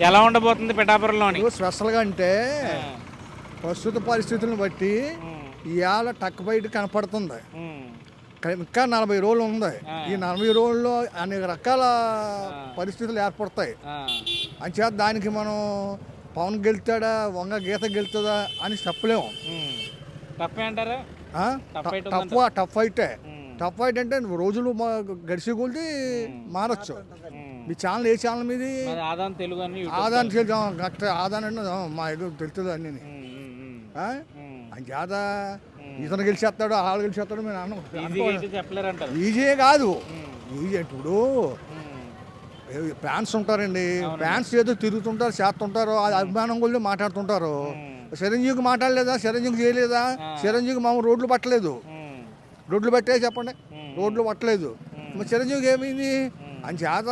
ఎలా ఉండబోతుంది పిఠాపురంలోని? స్పెషల్గా అంటే ప్రస్తుత పరిస్థితులను బట్టి ఇవాళ టక్ బయట కనపడుతుంది. ఇంకా నలభై రోజులు ఉంది. ఈ నలభై రోజుల్లో అనేక రకాల పరిస్థితులు ఏర్పడతాయి. అంచేత దానికి మనం పవన్ గెలుతాడా వంగ గీత గెలుతుందా అని చెప్పలేము. తప్పే అంటారా? టఫ్ టఫ్ ఫైటే. టఫ్ ఫైట్ అంటే రోజులు గడిచి కొలిది మారచ్చు. మీ ఛానల్ ఏ ఛానల్ మీది? మరి ఆదాం తెలుగు అని ఆదాని తెలుసు గట్ట ఆదాని అంటే మా ఎదురు తెలుస్తుంది అన్నీ? ఉమ్. అంచేత ఇతను గెలిచేస్తాడు వాళ్ళు గెలిచేస్తాడు మేము అన్నం ఈజీ కాదు. ఈజీ ఇప్పుడు ఫ్యాన్స్ ఉంటారండి. ఫ్యాన్స్ ఏదో తిరుగుతుంటారు చేస్తుంటారు అది అభిమానం కొద్ది మాట్లాడుతుంటారు. చిరంజీవికి మాట్లాడలేదా? చిరంజీవికి చేయలేదా? చిరంజీవికి మామూలు రోడ్లు పట్టలేదు. రోడ్లు పట్టే చెప్పండి. రోడ్లు పట్టలేదు. మరి చిరంజీవికి ఏమైంది? అని చేత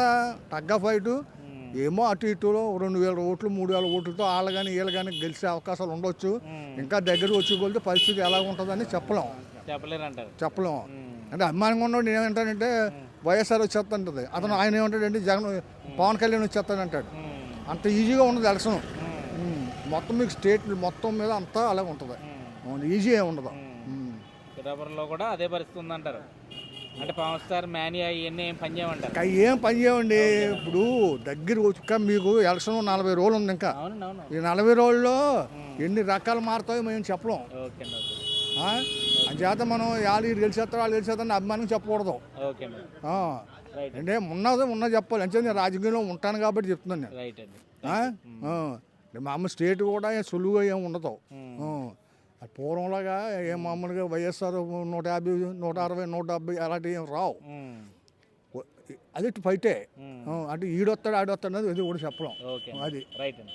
తగ్గ ఫైట్. ఏమో అటు ఇటులో రెండు వేల ఓట్లు మూడు వేల ఓట్లతో వాళ్ళు కానీ వీళ్ళు కానీ గెలిచే అవకాశాలు ఉండొచ్చు. ఇంకా దగ్గర వచ్చి కొలితే పరిస్థితి ఎలా ఉంటుందని చెప్పలేం. చెప్పలేరంటారు చెప్పలేం. అంటే అభిమానంగా ఉన్నవాడు ఏమంటాడంటే వైఎస్ఆర్ వచ్చేస్తుంటుంది. అతను ఆయన ఏమంటాడంటే జగన్ పవన్ కళ్యాణ్ వచ్చేస్తాడంటాడు ఉమ్, అంత ఈజీగా ఉండదు ఎలక్షన్. మొత్తం మీకు స్టేట్ మొత్తం మీద అంతా అలాగే ఉంటుంది. ఈజీ ఏమి ఉండదు. పిఠాపురంలో కూడా అదే పరిస్థితి ఉందంటారు. అంటే పవన్ స్టార్ మేనియా ఇవన్నీ ఏం పని చేయమంటారు? ఏం పని చేయమండి? ఇప్పుడు దగ్గర వచ్చి మీకు ఎలక్షన్ నలభై రోజులు ఉంది ఇంకా. ఈ నలభై రోజుల్లో ఎన్ని రకాలు మారుతాయో మేము చెప్పలేం? అంచేత మనం వాళ్ళు వీళ్ళు గెలిచేస్తారు వాళ్ళు గెలిచేస్తారని అభిమానం చెప్పకూడదు. అంటే ఉన్నది ఉన్నది చెప్పాలి. అంటే నేను రాజకీయంలో ఉంటాను కాబట్టి చెప్తున్నాను నేను. మా అమ్మ స్టేట్ కూడా సులువుగా ఏం ఉండదు. పూర్వంలాగా ఏం మామూలుగా వైఎస్ఆర్ నూట యాభై నూట అరవై నూట డెబ్బై అలాంటివి ఏం రావు. అది ఫైటే. అంటే ఈడొస్తాడు ఆడొస్తాడు అనేది ఇది కూడా చెప్పలేం. ఓకే అది. రైట్ అండి.